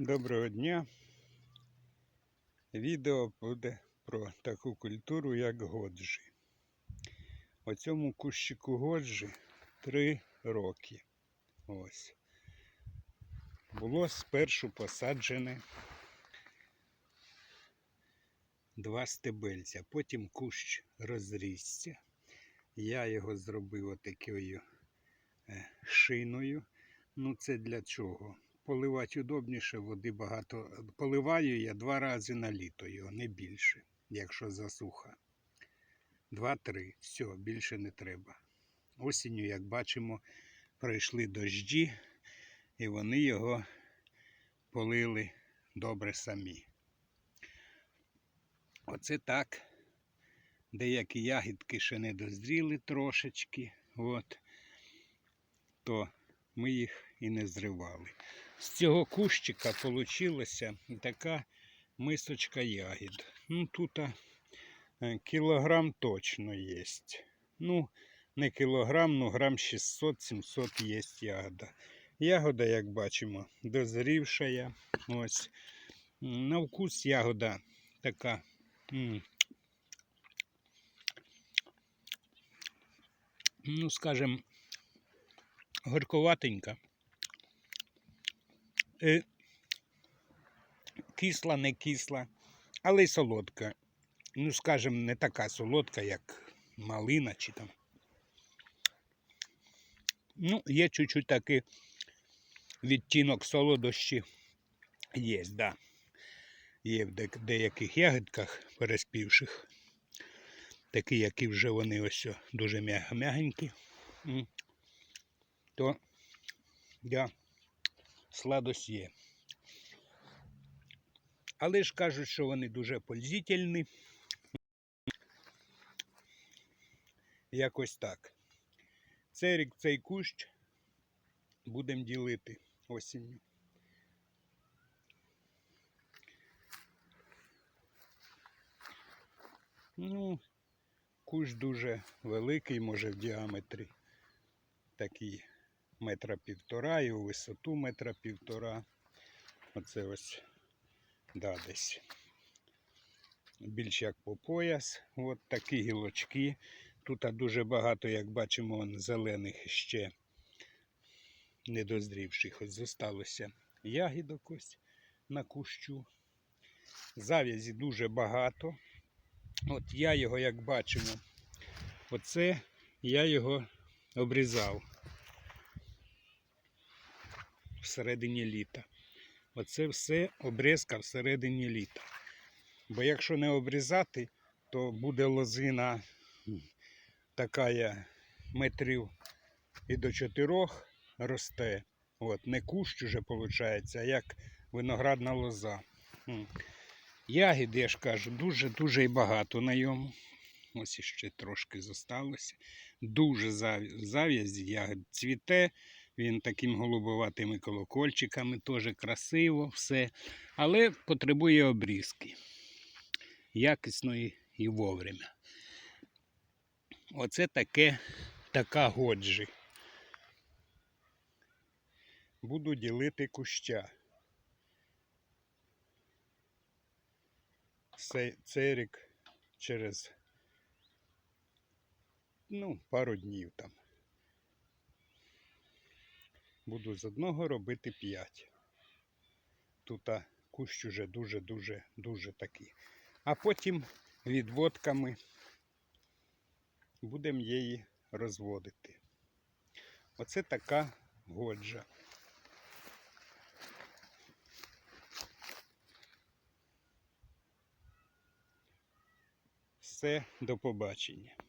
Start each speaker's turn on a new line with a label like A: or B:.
A: Доброго дня. Відео буде про таку культуру, як годжі. Оцьому кущику годжі три роки. Ось. Було спершу посаджене два стебельця, потім кущ розрісся. Я його зробив отакою е, шиною. Ну, це для чого? Поливати удобніше, води багато. Поливаю я два рази на літо його, не більше, якщо засуха. Два-три. Все, більше не треба. Осінню, як бачимо, пройшли дощі, і вони його полили добре самі. Оце так. Деякі ягідки ще не дозріли трошечки. От. То ми їх і не зривали. З цього кущика вийшла така мисочка ягід. Ну, тут е, кілограм точно є. Ну, не кілограм, ну грам 600-700 є ягода. Ягода, як бачимо, дозрівша. Ось. На вкус ягода така. Ну, скажем, горьковатенька. Е, кисла, не кисла, але й солодка. Ну, скажем, не така солодка, як малина чи там. Ну, є чуть-чуть такий відтінок солодощі. Є, да. Є в деяких ягідках переспівших. Такі, які вже вони ось дуже м'я- м'ягенькі. То да, сладость є. Але ж кажуть, що вони дуже пользительні. Якось так. Цей рік цей кущ будемо ділити осінню. Ну, кущ дуже великий, може в діаметрі такий метра півтора і у висоту метра півтора. Оце ось да, десь більш як по пояс. От такі гілочки. Тут дуже багато, як бачимо, зелених ще недозрівших. Ось зосталося ягідок ось на кущу. Зав'язі дуже багато. От я його, як бачимо, оце я його обрізав всередині літа. Оце все обрізка всередині літа. Бо якщо не обрізати, то буде лозина така метрів і до чотирьох росте. От, не кущ уже виходить, а як виноградна лоза. Ягід, я ж кажу, дуже-дуже і багато на йому. Ось іще трошки зосталося. Дуже зав- зав'язь ягід цвіте. Він таким голубоватими колокольчиками, теж красиво, все. Але потребує обрізки. Якісної і вовремя. Оце таке, така годжі. Буду ділити куща. Цей, цей рік через ну, пару днів там. Буду з одного робити 5. Тут кущ уже дуже-дуже дуже такий. А потім відводками будемо її розводити. Оце така годжа. Все, до побачення.